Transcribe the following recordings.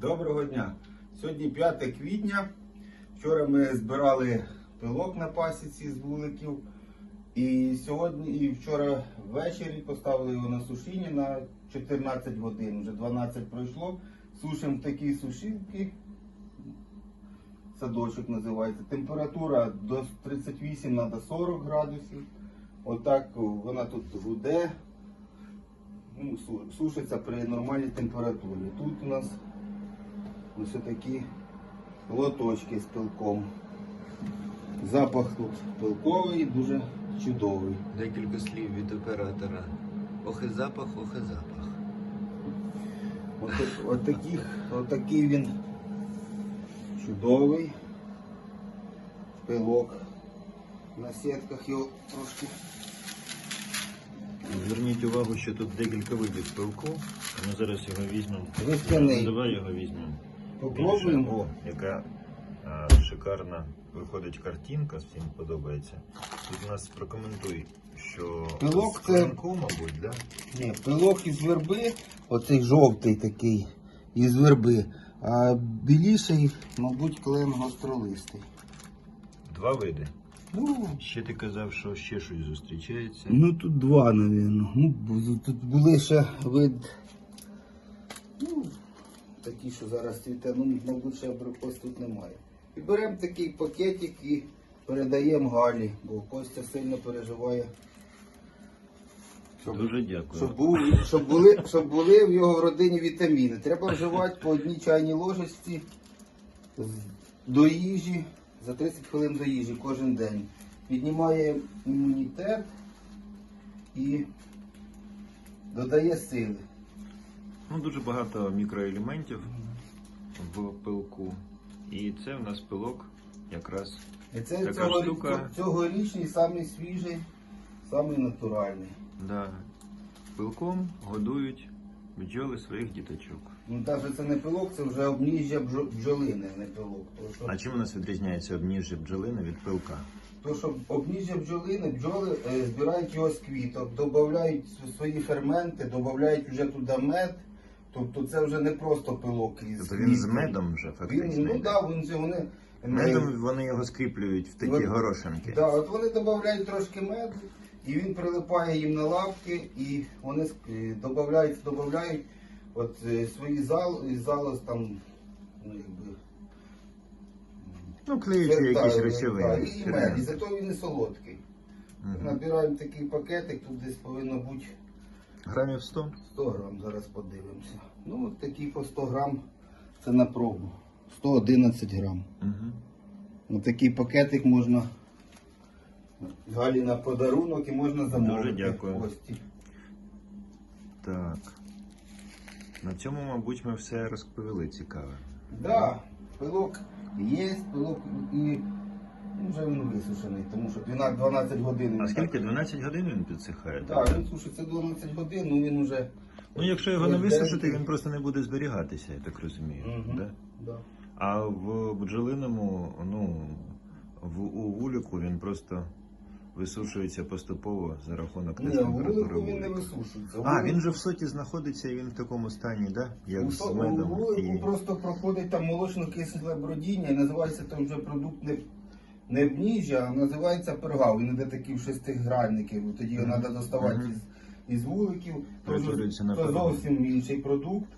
Доброго дня! Сьогодні 5 квітня. Вчора ми збирали пилок на пасіці з вуликів. І сьогодні і вчора ввечері поставили його на сушіння на 14 годин. Вже 12 пройшло. Сушимо в такій сушилці. Садочок називається. Температура до 38 на 40 градусів. Отак вона тут гуде. Ну, сушиться при нормальній температурі. Тут у нас ось такі лоточки з пилком. Запах тут пилковий, дуже чудовий. Декілька слів від оператора. Охи запах, охи запах. От, от, таких, от такий він чудовий. Пилок. На сітках його трошки. Зверніть увагу, що тут декілька видів пилку. Ми зараз його візьмемо. Давай його візьмемо. Попробуємо. Яка а, шикарна виходить картинка, всім подобається. Тут нас прокоментуй, що Пилок з це- пилку, мабуть, да? Ні, пилок із верби, оцей жовтий такий, із верби. А біліший, мабуть, клен гостролистий. Два види. Ну, Ще ти казав, що ще щось зустрічається. Ну тут два, напевно. Ну, бу- тут були ще вид. Такі, що зараз цвіте, ну, мабуть, ще абрикос тут немає. І беремо такий пакетик і передаємо Галі, бо Костя сильно переживає. Щоб, Дуже дякую. щоб, був, щоб, були, щоб були в його родині вітаміни. Треба вживати по одній чайній ложечці до їжі, за 30 хвилин до їжі кожен день. Піднімає імунітет і додає сили. Ну, дуже багато мікроелементів в пилку. І це в нас пилок якраз І це Така цього, штука. цьогорічний, самий свіжий, самий натуральний. да, пилком годують бджоли своїх діточок. Ну навіть це не пилок, це вже обніжжя бджо- бджолини, не пилок. То, що, А чим у нас відрізняється обніжжя бджолини від пилка? то, що обніжжя бджолини, бджоли е, збирають його з квіток, додають свої ферменти, додають вже туди мед. Тобто це вже не просто пилок із Тобто він з квітки. медом вже фактично. Він, ну йде. да, він, вони, Медом вони його скріплюють в такі От- горошинки. Да, от вони додають трошки меду, і він прилипає їм на лапки, і вони ск- додають, додають от е, свої зал, і залоз там, ну якби. Ну, клеючі Е, якісь да, речовини. да, і мед, і зато він і солодкий. Мгм. Набираємо такий пакетик, тут десь повинно бути Грамів 100? 100 грам, зараз подивимося. Ну, от такий по 100 грам, це на пробу. 111 грам. Угу. Ось такий пакетик можна Галі на подарунок і можна замовити. Дуже дякую. Кості. Так. На цьому, мабуть, ми все розповіли цікаве. Да, пилок є, пилок і вже він висушений, тому що 12, 12 годин. А скільки? 12 годин він підсихає? Так, він сушиться 12 годин, ну він вже. Ну, якщо його не висушити, він просто не буде зберігатися, я так розумію. Мгм. Да? Да. А в бджолиному, ну, в, у вулику він просто висушується поступово за рахунок Ні, температури він не висушується. А, він же в соті знаходиться і він в такому стані, да? Як у, з со- у медом. вулику І... просто проходить там молочно-кисле бродіння і називається там вже продукт не, не бніжжя, а називається пергав. Він іде такий в шестигранники, бо тоді його треба доставати із, із вуликів. Перетворюється на пергав. зовсім інший продукт.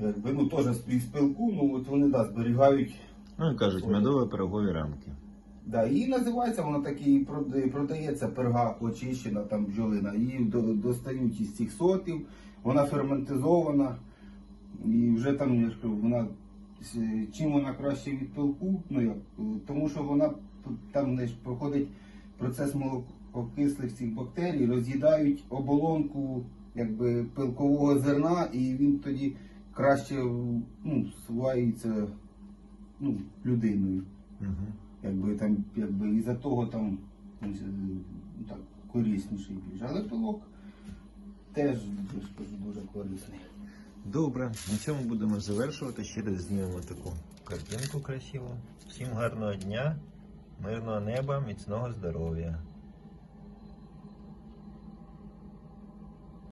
Якби, ну, теж з пилку, ну от вони да, зберігають. Ну, і кажуть, медові пирогові рамки. Да, і називається вона так і прода- продається перга очищена, там бджолина. Її до- достають із цих сотів, вона ферментизована. І вже там я ж кажу, вона чим вона краще від пилку, ну як, е, тому що вона там ж проходить процес молококислих цих бактерій, роз'їдають оболонку якби, пилкового зерна, і він тоді краще ну, свається ну, людиною. Угу. Якби там, якби із-за того там ну, так, корисніший більш. Але пилок теж дуже корисний. Добре, на цьому будемо завершувати. Ще раз знімемо таку картинку красиву. Всім гарного дня, мирного неба, міцного здоров'я.